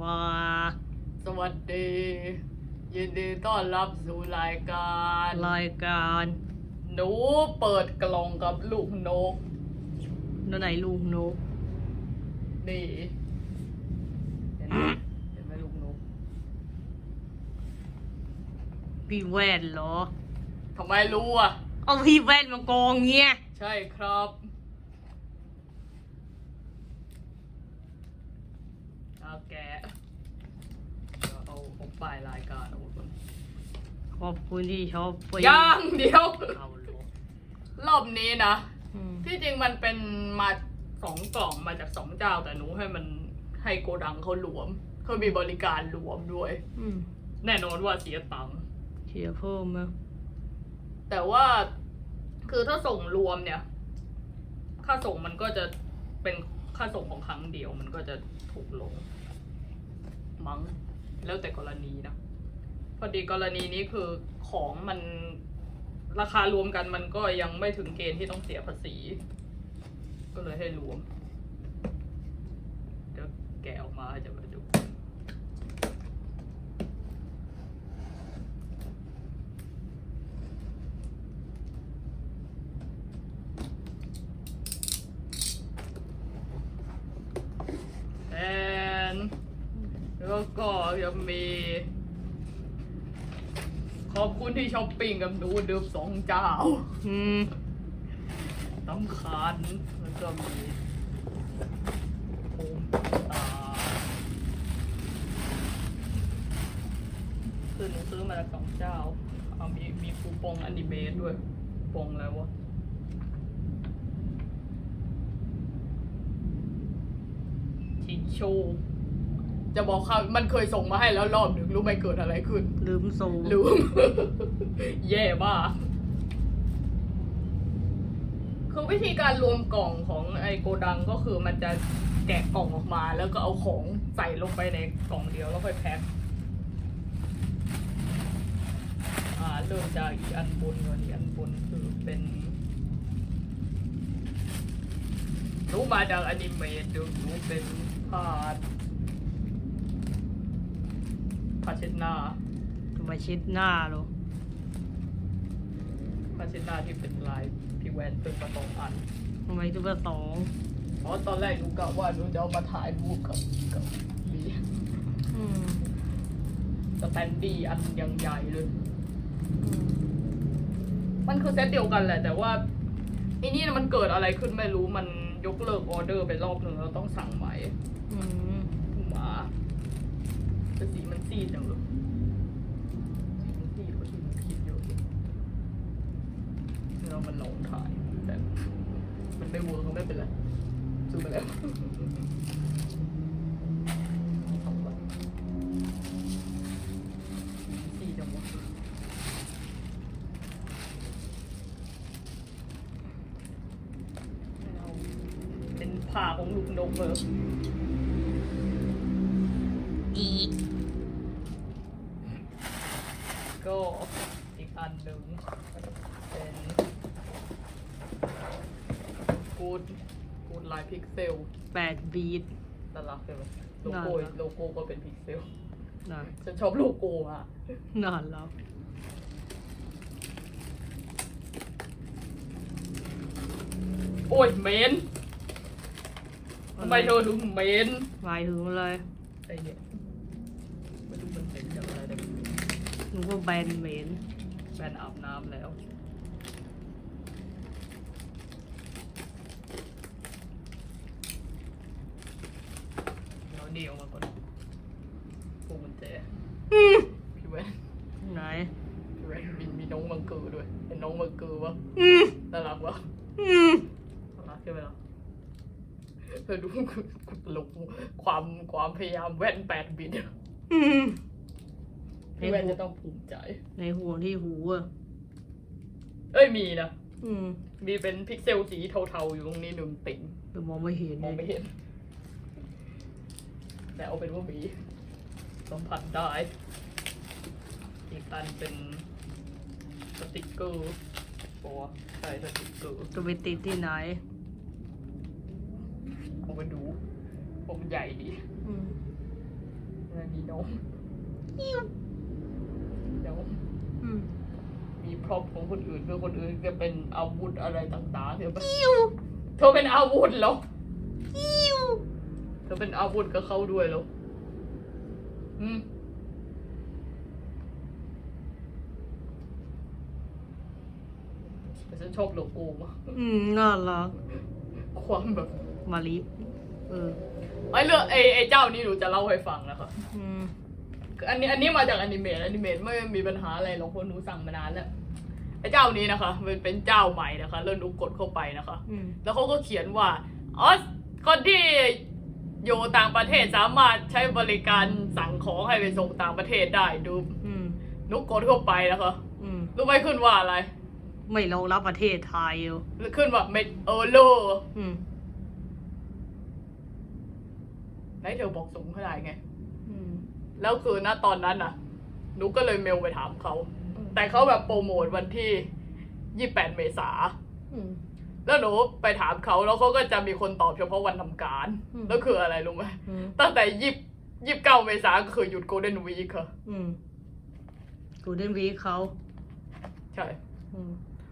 ว่าสวัสดี ยินดีต้อนรับสู่รายการ รายการ หนูเปิดกล่องกับลูกนกนั่นไหนลูกนก นี่เห็นไหมเห็นไหมลูกนกพี่แว่นเหรอทำไมรู้อะ เอาพี่แว่นมากองเงี้ย ใช่ครับเอา แกะเดี๋ยวเอาเอาป้ายรายการเอาก่อนขอบคุณที่ชอบไปยังเดียว เอาเหรอรอบนี้นะ อืมที่จริงมันเป็นมาสองกล่องมาจากสองเจ้า แต่หนูให้มันให้โกดังเขารวม เขามีบริการรวมด้วย อืมแน่นอนว่าเสียตังค์เชียร์เพิ่มไหมแต่ว่าคือถ้าส่งรวมเนี่ย ค่าส่งมันก็จะเป็นค่าส่งของครั้งเดียวมันก็จะถูกลง มั้งแล้วแต่กรณีนะพอดีกรณีนี้คือของมันราคารวมกันมันก็ยังไม่ถึงเกณฑ์ที่ต้องเสียภาษี ก็เลยให้รวมเดี๋ยวแกะออกมาจะมาดู แอนแล้ว ก็ยังมี ขอบคุณที่ช้อปปิ้งกับหนูเดิมสองเจ้าอืมสำคัญแล้วก็มีโคมตาคือหนูซื้อมาจากสองเจ้าเอามีมีคูปองอนิเมะด้วยคูปองแล้ววะทิชชู จะบอกค่ะมันเคยส่งมาให้แล้วรอบหนึ่งรู้ไหมเกิดอะไรขึ้น ลืมโซ่ลืม แย่มากคือวิธีการรวมกล่องของไอโกดังก็คือมันจะแกะกล่องออกมา แล้วก็เอาของใส่ลงไปในกล่องเดียวแล้วค่อยแพ็คอ่าเริ่มจากอีกอันบนก่อนอีกอันบนคือเป็น รู้มาจากอนิเมะดูรู้เป็นผ้า ผ้าเช็ดหน้าทำไมชิดหน้าเหรอผ้าเช็ดหน้าที่เป็นลายพี่แวนเป็นประตองอันทำไมตัวละสองเพราะตอนแรกหนูกะว่าหนูจะเอามาถ่ายรูปกับกับบีอืมสแตนดี้อันยังใหญ่เลยอืมมันคือเซตเดียวกันแหละ แต่ว่าไอ้นี่มันเกิดอะไรขึ้นไม่รู้มันยกเลิกออเดอร์ไปรอบหนึ่งเราต้องสั่งใหม่ อืม หมาแต่สีมัน ซีดจังเลยสีมันซีดกว่าที่หนูคิดเยอะเรามันลองถ่ายแต่มันไม่เวิร์กก็ไม่เป็นไรซื้อมาแล้วตีดจังวะเอาเป็นผ่าของลูกนกเลย อีกอันหนึ่งเป็นกูดกูดลายพิกเซลแปดบีทน่ารักใช่ไหมโลโก้น่ารักโลโก้ก็เป็นพิกเซลน่าฉันชอบโลโก้อะน่ารักโอ้ยเหมนทำไมเธอถึงเหมนหมายถึงอะไรไอเนี่ยไม่รู้มันเป็นจากอะไรแต่หนูก็แบนเหม็น แฟนอาบน้ำแล้ว เราเดียวมาก่อนพวกมันแจอืมพี่แวนไหน พี่แวนมีมีน้องมังเกอร์ด้วยเห็นน้องมังเกอร์วะอืมน่ารักวะอืมน่ารักใช่ไหมล่ะเธอดูกูกูตลกความความพยายามแว่นแปดบิตอืม พี่แวนจะต้องภูมิใจ ในหัวที่หูอะเอ้ยมีนะ อืมมีเป็นพิกเซลสีเทาๆอยู่ตรงนี้หนึ่งติ่งแต่มองไม่เห็นมองไม่เห็น แต่เอาเป็นว่ามีสัมผัสได้อีกอันเป็นสติกเกอร์ตัวใช่สติกเกอร์จะไปติดที่ไหนเอามาดูผมใหญ่ดีอืมไม่มีนมเดี๋ยว อืม มีพร็อพของคนอื่นคือคนอื่นจะเป็นอาวุธอะไรต่างๆเธอเป็นเธอเป็นอาวุธเหรอเธอเป็นอาวุธกับเขาด้วยเหรออืมแต่ฉันชอบโลโก้มากอืมน่ารักความแบบมาลิเออไอ้เรื่องไอ้ไอ้เจ้านี่หนูจะเล่าให้ฟังนะคะอืมคืออันนี้อันนี้มาจากอนิเมะอนิเมะไม่มีปัญหาอะไรหรอกเพราะหนูสั่งมานานแล้ว ไอ้เจ้านี้นะคะเป็นเป็นเจ้าใหม่นะคะแล้วหนูกดเข้าไปนะคะ อืมแล้วเขาก็เขียนว่าอ๋อคนที่อยู่ต่างประเทศสามารถใช้บริการสั่งของให้ไปส่งต่างประเทศได้ดูอืมหนูกดเข้าไปนะคะอืมรู้ไหมขึ้นว่าอะไร ไม่รองรับประเทศไทยอยู่ขึ้นว่าเมดเออโลอืมไหนเธอบอกส่งเท่าไหร่ไง อืม แล้วคือณตอนนั้นน่ะ หนูก็เลยเมลไปถามเขา แต่เขาแบบโปรโมทวันที่28เมษาอืมแล้วหนูไปถามเขาแล้วเขาก็จะมีคนตอบเฉพาะวันทำการอืมแล้วคืออะไรรู้ไหมอืมตั้งแต่ยี่ยี่สิบเก้าเมษาก็คือหยุดโกลเด้นวีคค่ะอืมกูเดนวีเขาใช่อืม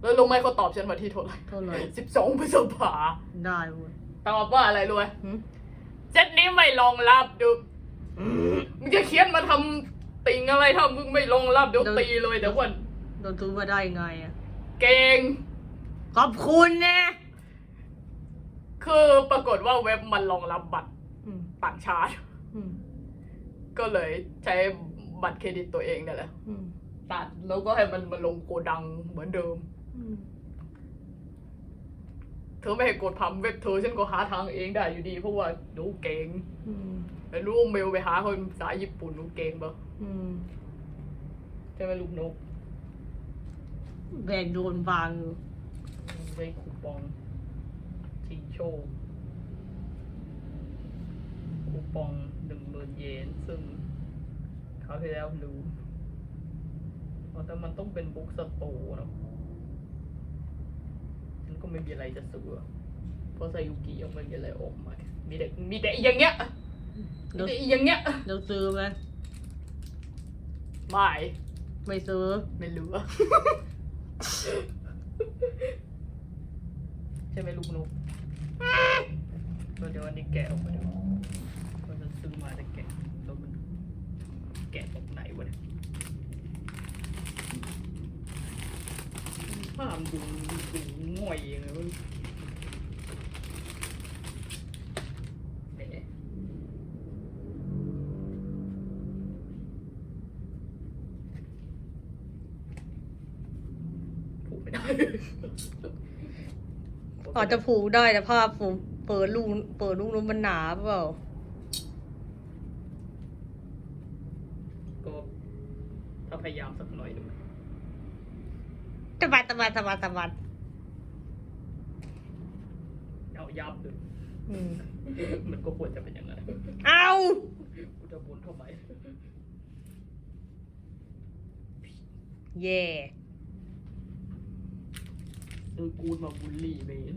แล้วรู้ไหมเขาตอบฉันวันที่เท่าไหร่เท่าไหร่สิบสองพฤษภาได้เว้ยตอบว่าอะไรรู้ไหมอืมเจ็ดนี้ไม่รองรับดูอืมมึงจะเขียนมาทำ ติงอะไรถ้ามึงไม่รองรับเดี๋ยวตีเลยเดี๋ยววันโดนซื้อมาได้ไงอะเก่งขอบคุณนะคือปรากฏว่าเว็บมันรองรับบัตรอืมต่างชาติอืมก็เลยใช้บัตรเครดิตตัวเองเนี่ยแหละอืมตัดแล้วก็ให้มันมาลงโกดังเหมือนเดิมอืมเธอไม่ให้กดพัมเว็บเธอฉันก็หาทางเองได้อยู่ดีเพราะว่าหนูเก่ง อืมแต่รู้เมลไปหาคนภาษาญี่ปุ่นหนูเก่งปะอืมใช่ไหมลูกนกแบกโดนบางอยู่ได้คูปองชิงโชคคูปองหนึ่งหมื่นเยน ซึ่งคราวที่แล้วรู้อ๋อแต่มันต้องเป็นบุ๊กสโตร์เนอะฉันก็ไม่มีอะไรจะซื้ออะเพราะไซยุกิยังไม่มีอะไรออกมา มีแต่มีแต่อีอย่างเงี้ย มีแล้วแต่อีอย่างเงี้ยแล้วซื้อไหมไม่ไม่ซื้อ ไม่เหลือใช่ไหมลูกนกเดี๋ยวอันนี้แกะออกมาดูเราจะซื้อมาแต่แกะแล้วมันแกะตรงไหนวะเนี่ยภาพดูดูง่อยยังไงวะแหมผูกไม่ได้ อาจจะผูกได้แต่ผ้าผมเปิดลูกเปิดลูกนมมันหนาเปล่าก็ถ้าพยายามสักหน่อยดูตะบัดตะบัดตะบัดตะบัดเอายับเลยอืมมันก็ควรจะเป็นอย่างนั้นเอากูจะบุนเข้าไปแย่ ซื้อกูดมาบูลลี่เบน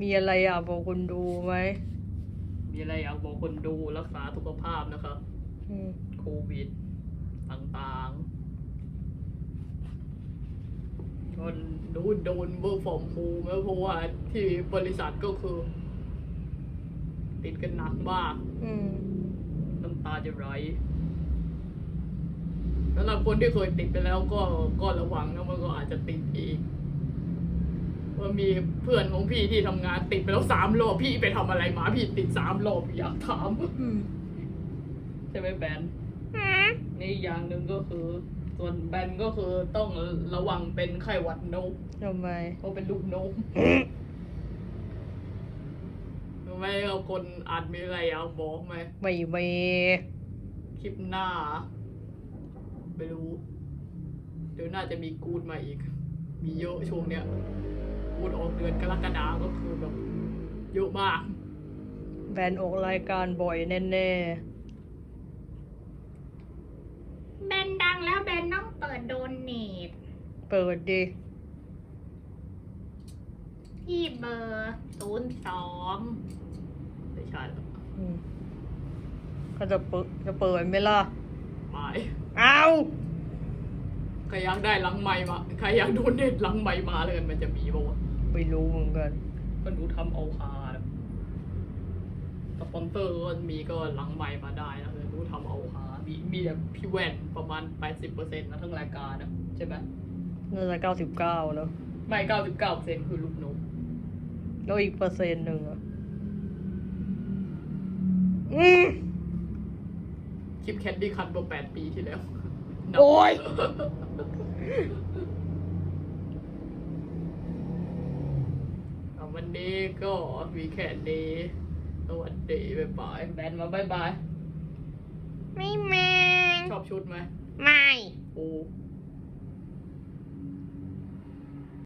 มีอะไรอะบอกคนดูไหม มีอะไรอยากบอกคนดูรักษาสุขภาพนะครับอืม โควิด ต่างๆคนดูโดนเบอร์ฟอร์มคูไหมเพราะว่าที่บริษัทก็คือ ติดกันหนักมาก อืม น้ำตาจะไหลสำหรับคนที่เคยติดไปแล้วก็ก็ระวังนะมันก็อาจจะติดอีก ว่ามีเพื่อนของพี่ที่ทำงานติดไปแล้วสามรอบพี่ไปทำอะไรมาพี่ติดสามรอบอยากถามอืมใช่ไหมแบนนี่อีกอย่างหนึ่งก็คือ ส่วนแบนก็คือต้องระวังเป็นไข้หวัดนกทำไมเพราะเป็นลูกนกรู้ไหมเอาคนอาจมีอะไรอยากบอกไหมไม่เมคลิปหน้า ไม่รู้ เดี๋ยวน่าจะมีกูดมาอีก มีเยอะช่วงเนี้ยกูดออกเดือนกรกฎาก็คือแบบเยอะมากแบนออกรายการบ่อยแน่แบนดังแล้วแบนต้องเปิดโดนเนตๆเปิดดิที่เบอร์ศูนย์สองไม่ใช่หรอกอืมก็จะเปิดจะเปิดไหมล่ะไม่เอา ใครอยากได้หลังไม้มาใครอยากโดนเน็ตหลังไม้มาเลยกันมันจะมีปะวะไม่รู้เหมือนกันก็ดูทำเอาคานะสปอนเซอร์ก็มีก็หลังไม้มาได้นะเลยดูทำเอาคามีมีแต่พี่แว่นประมาณ80%นะทั้งรายการนะใช่ไหมน่าจะเก้าสิบเก้าแล้วไม่99%คือลูกนกแล้วอีกเปอร์เซ็นต์หนึ่งอะอืมคลิปแคนดี้คันเมื่อ8ปีที่แล้ว โอ้ย อะวันนี้ก็มีแค่นี้สวัสดีบ๊ายบายแบนมาบ๊ายบาย ไม่แมงชอบชุดไหมไม่ โอ้